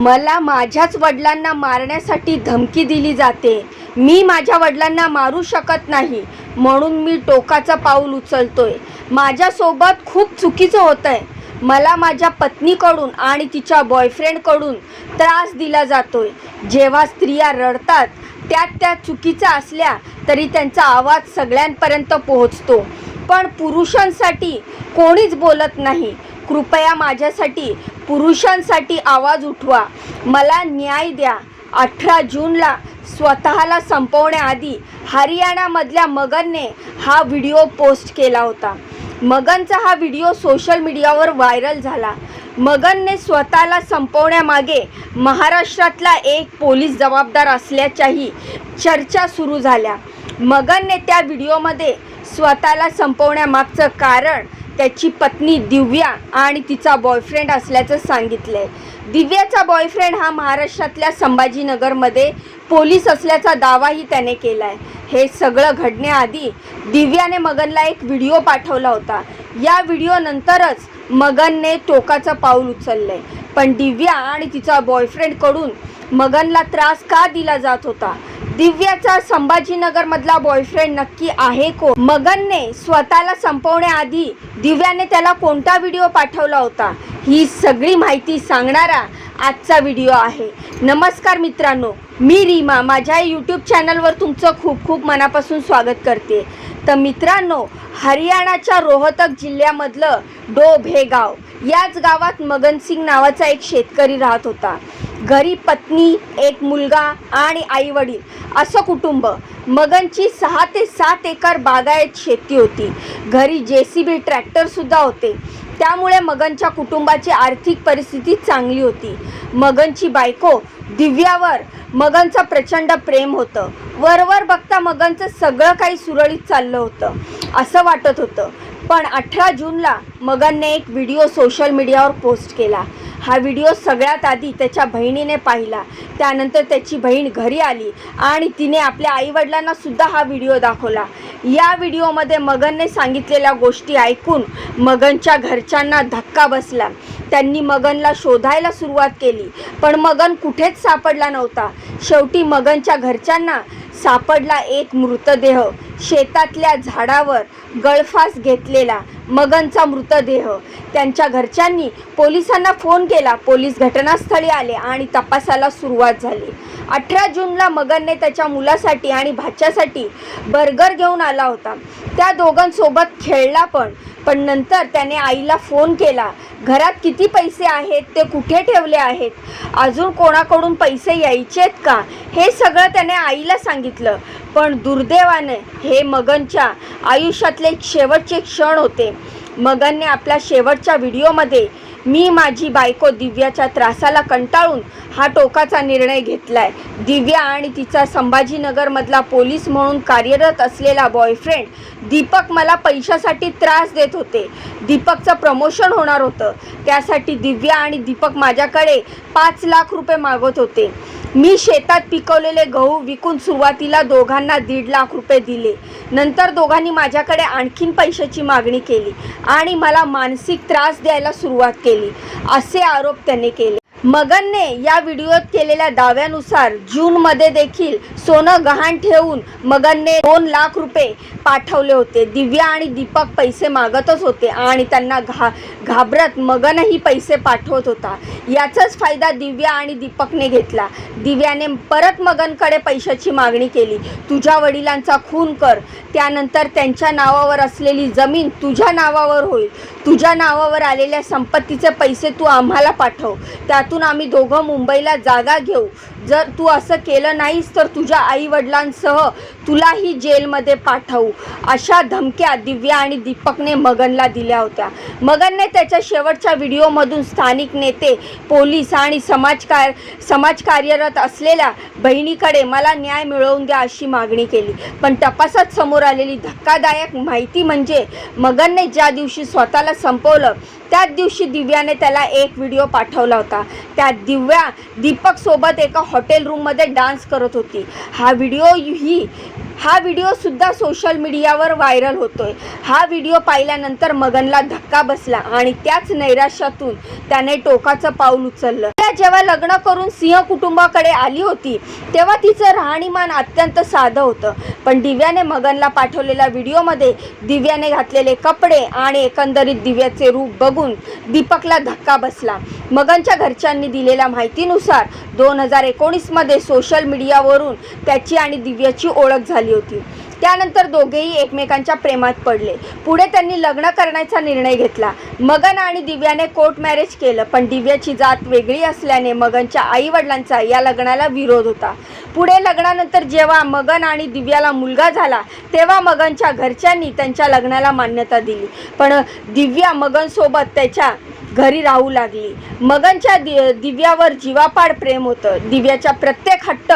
मला माझ्याच वडिलांना मारण्यासाठी धमकी दिली जाते. मी माझ्या वडिलांना मारू शकत नाही. म्हणून मी टोकाचं पाऊल उचलतोय. माझ्यासोबत खूप चुकीचं होत आहे मला माझ्या पत्नीकडून आणि तिच्या बॉयफ्रेंडकडून त्रास दिला जातोय. जेव्हा स्त्रिया रडतात त्यात त्या चुकीच्या असल्या तरी त्यांचा आवाज सगळ्यांपर्यंत पोहोचतो. पण पुरुषांसाठी कोणीच बोलत नाही. कृपया माझ्यासाठी पुरुषांसाठी आवाज उठवा. मला न्याय द्या. अठरा जूनला स्वतःला संपवण्याआधी हरियाणामधल्या मगनने हा व्हिडिओ पोस्ट केला होता. मगनचा हा व्हिडिओ सोशल मीडियावर व्हायरल झाला. मगनने स्वतःला संपवण्यामागे महाराष्ट्रातला एक पोलीस जबाबदार असल्याच्याही चर्चा सुरू झाल्या. मगनने त्या व्हिडिओमध्ये स्वतःला संपवण्यामागचं कारण त्याची पत्नी दिव्या आणि तिचा बॉयफ्रेंड असल्याचं सांगितलंय. दिव्याचा बॉयफ्रेंड हा महाराष्ट्रातल्या संभाजीनगरमध्ये पोलीस असल्याचा दावाही त्याने केला आहे हे सगळं घडण्याआधी दिव्याने मगनला एक व्हिडिओ पाठवला होता. या व्हिडिओनंतरच मगनने टोकाचं पाऊल उचललंय. पण दिव्या आणि तिचा बॉयफ्रेंडकडून मगनला त्रास का दिला जात होता? दिव्याचा संभाजीनगरमधला बॉयफ्रेंड नक्की आहे को मगनने स्वतःला संपवण्याआधी दिव्याने त्याला कोणता व्हिडिओ पाठवला होता? ही सगळी माहिती सांगणारा आजचा व्हिडिओ आहे. नमस्कार मित्रांनो मी रीमा. माझ्या यूट्यूब चॅनलवर तुमचं खूप खूप मनापासून स्वागत करते. तर मित्रांनो हरियाणाच्या रोहतक जिल्ह्यामधलं डोब हे गाव याच गावात मगनसिंग नावाचा एक शेतकरी राहत होता. घरी पत्नी एक मुलगा आणि आई वडील असं कुटुंब. मगनची सहा ते सात एकर बागायत शेती होती. घरी जे सी बी ट्रॅक्टरसुद्धा होते. त्यामुळे मगनच्या कुटुंबाची आर्थिक परिस्थिती चांगली होती. मगनची बायको दिव्यावर मगनचं प्रचंड प्रेम होतं. वरवर बघता मगनचं सगळं काही सुरळीत चाललं होतं असं वाटत होतं. पण अठरा जूनला मगनने एक व्हिडिओ सोशल मीडियावर पोस्ट केला. हा व्हिडिओ सगळ्यात आधी त्याच्या बहिणीने पाहिला. त्यानंतर त्याची बहीण घरी आली आणि तिने आपल्या आईवडिलांना सुद्धा हा व्हिडिओ दाखवला. या व्हिडिओमध्ये मगनने सांगितलेल्या गोष्टी ऐकून मगनच्या घरच्यांना धक्का बसला. त्यांनी मगनला शोधायला सुरुवात केली पण मगन कुठेच सापडला नव्हता. शेवटी मगनच्या घरच्यांना सापडला एक मृतदेह. शेतातल्या झाडावर गळफास घेतलेला मगनचा मृतदेह. त्यांच्या घरच्यांनी पोलिसांना फोन केला. पोलीस घटनास्थळी आले आणि तपासाला सुरुवात झाली. अठरा जूनला मगनने त्याच्या मुलासाठी आणि भाच्यासाठी बर्गर घेऊन आला होता. त्या दोघांसोबत खेळला पण पण नंतर त्याने आईला फोन केला. घरात किती पैसे आहेत ते कुठे ठेवले आहेत अजून कोणाकडून पैसे यायचेत का? हे सगळं त्याने आईला सांगितलं. पण दुर्दैवाने हे मगनच्या आयुष्यातले शेवटचे क्षण होते. मगनने आपल्या शेवटच्या व्हिडिओमध्ये मी माझी बायको दिव्याच्या त्रासाला कंटाळून हा टोकाचा निर्णय घेतलाय. दिव्या आणि तिचा संभाजीनगरमधला पोलीस म्हणून कार्यरत असलेला बॉयफ्रेंड दीपक मला पैशासाठी त्रास देत होते. दीपकचं प्रमोशन होणार होतं. त्यासाठी दिव्या आणि दीपक माझ्याकडे पाच लाख रुपये मागत होते. मी शेतात पिकवलेले गहू विकून सुरुवातीला दोघांना दीड लाख रुपये दिले. नंतर दोघांनी माझ्याकडे आणखीन पैशाची मागणी केली आणि मला मानसिक त्रास द्यायला सुरुवात केली. असे आरोप त्याने केले. मगनने या व्हिडिओत केलेल्या दाव्यानुसार जूनमध्ये देखील सोनं गहाण ठेवून मगनने दोन लाख रुपये पाठवले होते. दिव्या आणि दीपक पैसे मागतच होते आणि त्यांना घा घाबरत मगनही पैसे पाठवत होता. याचाच फायदा दिव्या आणि दीपकने घेतला. दिव्याने परत मगनकडे पैशाची मागणी केली. तुझ्या वडिलांचा खून कर. त्यानंतर त्यांच्या नावावर असलेली जमीन तुझ्या नावावर होईल. तुझ्या नावावर आलेल्या संपत्तीचे पैसे तू आम्हाला पाठव. त्यात त्यातून आम्ही दोघं मुंबईला जागा घेऊ. जर तू असं केलं नाहीस तर तुझ्या आई वडिलांसह तुलाही जेलमध्ये पाठवू. अशा धमक्या दिव्या आणि दीपकने मगनला दिल्या होत्या. मगनने त्याच्या शेवटच्या व्हिडिओमधून स्थानिक नेते पोलीस आणि समाजकार समाजकार्यरत असलेल्या बहिणीकडे मला न्याय मिळवून द्या अशी मागणी केली. पण तपासात समोर आलेली धक्कादायक माहिती म्हणजे मगनने ज्या दिवशी स्वतःला संपवलं त्याच दिवशी दिव्याने त्याला एक व्हिडिओ पाठवला होता. त्यात दिव्या दीपकसोबत एका हॉटेल रूममध्ये डान्स करत होती. हा व्हिडिओ ही हा व्हिडिओसुद्धा सोशल मीडियावर व्हायरल होतोय. हा व्हिडिओ पाहिल्यानंतर मगनला धक्का बसला आणि त्याच नैराश्यातून त्याने टोकाचं पाऊल उचललं. त्या जेव्हा लग्न करून सिंह कुटुंबाकडे आली होती तेव्हा तिचं राहणीमान अत्यंत साधं होतं. पण दिव्याने मगनला पाठवलेल्या व्हिडिओमध्ये दिव्याने घातलेले कपडे आणि एकंदरीत दिव्याचे रूप बघून दीपकला धक्का बसला. मगनच्या घरच्यांनी दिलेल्या माहितीनुसार दोन हजार एकोणीसमध्ये सोशल मीडियावरून त्याची आणि दिव्याची ओळख झाली होती. त्यानंतर दोघेही एकमेकांच्या प्रेमात पडले. पुढे त्यांनी लग्न करण्याचा निर्णय घेतला. मगन आणि दिव्याने कोर्ट मॅरेज केलं पण दिव्याची जात वेगळी असल्याने मगनच्या आई वडिलांचा या लग्नाला विरोध होता. पुढे लग्नानंतर जेव्हा मगन आणि दिव्याला मुलगा झाला तेव्हा मगनच्या घरच्यांनी त्यांच्या लग्नाला मान्यता दिली. पण दिव्या मगनसोबत त्याच्या घरी राहू लागली. मगनच्या दि दिव्यावर जीवापाड प्रेम होतं. दिव्याच्या प्रत्येक हट्ट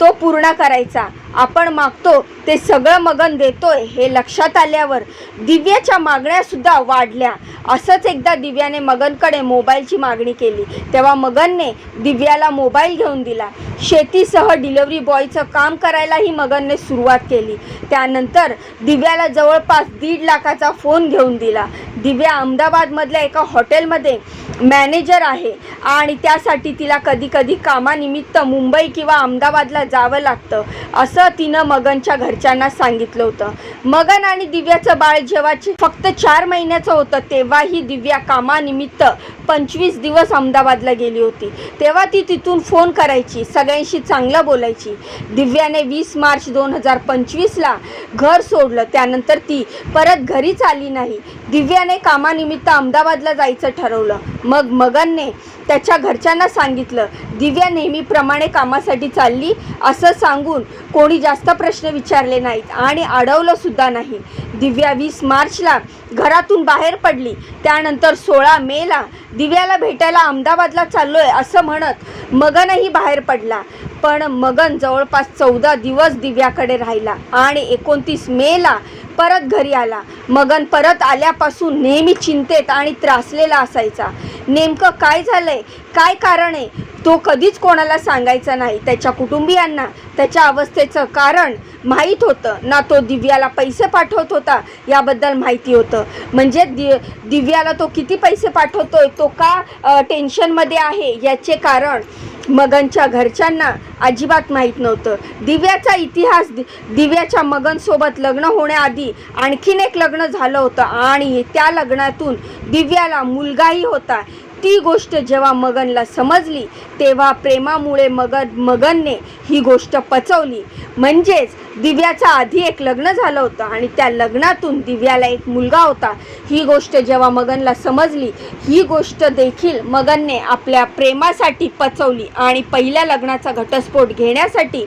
तो पूर्ण करायचा. आपण मागतो ते सगळं मगन देतोय हे लक्षात आल्यावर दिव्याच्या मागण्यासुद्धा वाढल्या. असंच एकदा दिव्याने मगनकडे मोबाईलची मागणी केली. तेव्हा मगनने दिव्याला मोबाईल घेऊन दिला. शेतीसह डिलिव्हरी बॉयचं काम करायलाही मगनने सुरुवात केली. त्यानंतर दिव्याला जवळपास दीड लाखाचा फोन घेऊन दिला. दिव्या अहमदाबादमधल्या एका हॉटेलमध्ये मॅनेजर आहे. आणि त्यासाठी तिला कधी कधी कामानिमित्त मुंबई किंवा अहमदाबादला जावं लागतं असं तिनं मगनच्या घरच्यांना सांगितलं होतं. मगन आणि दिव्याचं बाळ जेव्हा फक्त चार महिन्याचं होतं तेव्हाही दिव्या कामानिमित्त पंचवीस दिवस अहमदाबादला गेली होती. तेव्हा ती तिथून फोन करायची सगळ्यांशी चांगलं बोलायची. दिव्याने वीस मार्च दोन हजार पंचवीसला घर सोडलं त्यानंतर ती परत घरीच आली नाही. दिव्याने कामानिमित्त अहमदाबादला जायचं ठरवलं. मग मगनने त्याच्या घरच्यांना सांगितलं दिव्या नेहमीप्रमाणे कामासाठी चालली असं सांगून कोणी जास्त प्रश्न विचारले नाहीत आणि अडवलं सुद्धा नाही. दिव्या वीस मार्चला घरातून बाहेर पडली त्यानंतर सोळा मेला दिव्याला भेटायला अहमदाबादला चाललो आहे असं म्हणत मगनही बाहेर पडला. पण मगन जवळपास चौदा दिवस दिव्याकडे राहिला आणि एकोणतीस मेला परत घरी आला. मगन परत आल्यापासून नेहमी चिंतेत आणि त्रासलेला असायचा. नेमकं काय झालंय? काय कारण आहे? तो कधीच कोणाला सांगायचा नाही. त्याच्या कुटुंबियांना त्याच्या अवस्थेचं कारण माहीत होतं. ना तो दिव्याला पैसे पाठवत होता याबद्दल माहिती होतं. म्हणजे दि दिव्याला तो किती पैसे पाठवतोय? तो का टेन्शनमध्ये आहे? याचे कारण मगनच्या घरच्यांना अजिबात माहीत नव्हतं. दिव्याचा इतिहास दि दिव्याच्या मगनसोबत लग्न होण्याआधी आणखीन एक लग्न झालं होतं आणि त्या लग्नातून दिव्याला मुलगाही होता. ती गोष्ट जेव्हा मगनला समजली तेव्हा प्रेमामुळे मगन मगनने ही गोष्ट पचवली. म्हणजेच दिव्याचा आधी एक लग्न झालं होतं आणि त्या लग्नातून दिव्याला एक मुलगा होता. ही गोष्ट जेव्हा मगनला समजली ही गोष्ट देखील मगनने आपल्या प्रेमासाठी पचवली आणि पहिल्या लग्नाचा घटस्फोट घेण्यासाठी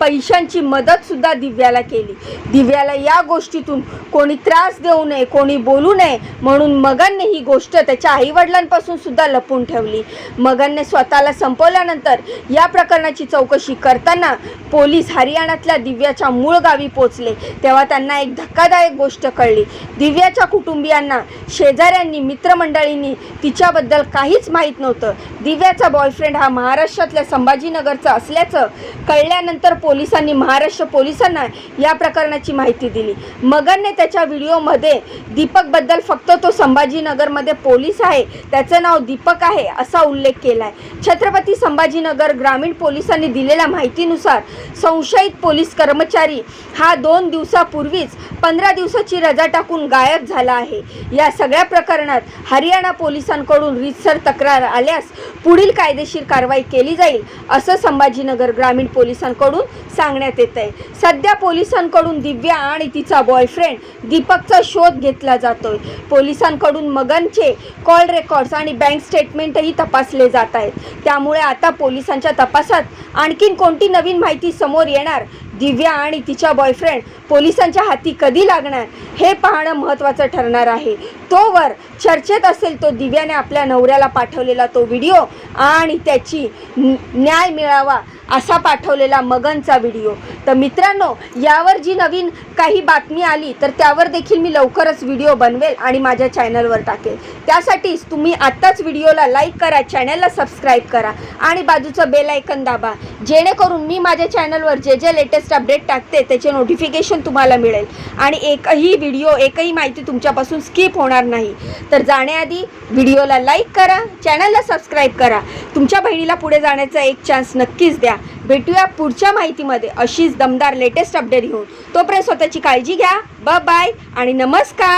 पैशांची मदतसुद्धा दिव्याला केली. दिव्याला या गोष्टीतून कोणी त्रास देऊ नये कोणी बोलू नये म्हणून मगनने ही गोष्ट त्याच्या आईवडिलांपासून सुद्धा लपून ठेवली. मगनने स्वतःला संपवल्यानंतर या प्रकरणाची चौकशी करताना पोलीस हरियाणातल्या दिव्याच्या मूळ गावी पोचले तेव्हा त्यांना एक धक्कादायक गोष्ट कळली. दिव्याच्या कुटुंबियांना शेजाऱ्यांनी मित्रमंडळींनी तिच्याबद्दल काहीच माहीत नव्हतं. दिव्याचा बॉयफ्रेंड हा महाराष्ट्रातल्या संभाजीनगरचा असल्याचं कळल्यानंतर पोलिसांनी महाराष्ट्र पोलिसांना या प्रकरणाची माहिती दिली. मगनने त्याच्या व्हिडिओमध्ये दीपकबद्दल फक्त तो संभाजीनगरमध्ये पोलीस आहे त्याचं नाव दीपक आहे असा उल्लेख केला आहे छत्रपती संभाजीनगर ग्रामीण पोलिसांनी दिलेल्या माहितीनुसार संशयित पोलीस कर्मचारी हा दोन दिवसापूर्वीच पंधरा दिवसाची रजा टाकून गायब झाला आहे. या सगळ्या प्रकरणात हरियाणा पोलिसांकडून रीतसर तक्रार आल्यास पुढील कायदेशीर कारवाई केली जाईल असं संभाजीनगर ग्रामीण पोलिसांकडून सांगण्यात येत आहे. सध्या पोलिसांकडून दिव्या आणि तिचा बॉयफ्रेंड दीपकचा शोध घेतला जातोय. पोलिसांकडून मगनचे कॉल रेकॉर्ड्स आणि बँक स्टेटमेंटही तपासले जात आहेत. त्यामुळे आता पोलिसांच्या तपासात आणखीन कोणती नवीन माहिती समोर येणार? दिव्या आणि तिच्या बॉयफ्रेंड पोलिसांच्या हाती कधी लागणार? हे पाहणं महत्त्वाचं ठरणार आहे. तोवर चर्चेत असेल तो दिव्याने आपल्या नवऱ्याला पाठवलेला तो व्हिडिओ आणि त्याची न्याय मिळावा असा पाठवलेला मगनचा व्हिडिओ. तर मित्रांनो यावर जी नवीन काही बातमी आली तर त्यावर देखील मी लवकरच व्हिडिओ बनवेल आणि माझ्या चॅनलवर टाकेल. त्यासाठीच तुम्ही आत्ताच व्हिडिओला लाईक करा चॅनलला सबस्क्राईब करा आणि बाजूचं बेल ऐकन दाबा. जेणेकरून मी माझ्या चॅनलवर जे जे लेटेस्ट अपडेट टाकते त्याचे नोटिफिकेशन तुम्हाला मिळेल. आणि एकही व्हिडिओ एकही माहिती तुमच्यापासून स्किप होणार नाही. तर जाण्याआधी व्हिडिओला लाईक करा चॅनलला सबस्क्राईब करा. तुमच्या बहिणीला पुढे जाण्याचा एक चान्स नक्कीच द्या. भेटूया पुढच्या माहितीमध्ये. अशीच दमदार लेटेस्ट अपडेट घेऊन. तोपर्यंत स्वतःची काळजी घ्या. ब बाय आणि नमस्कार.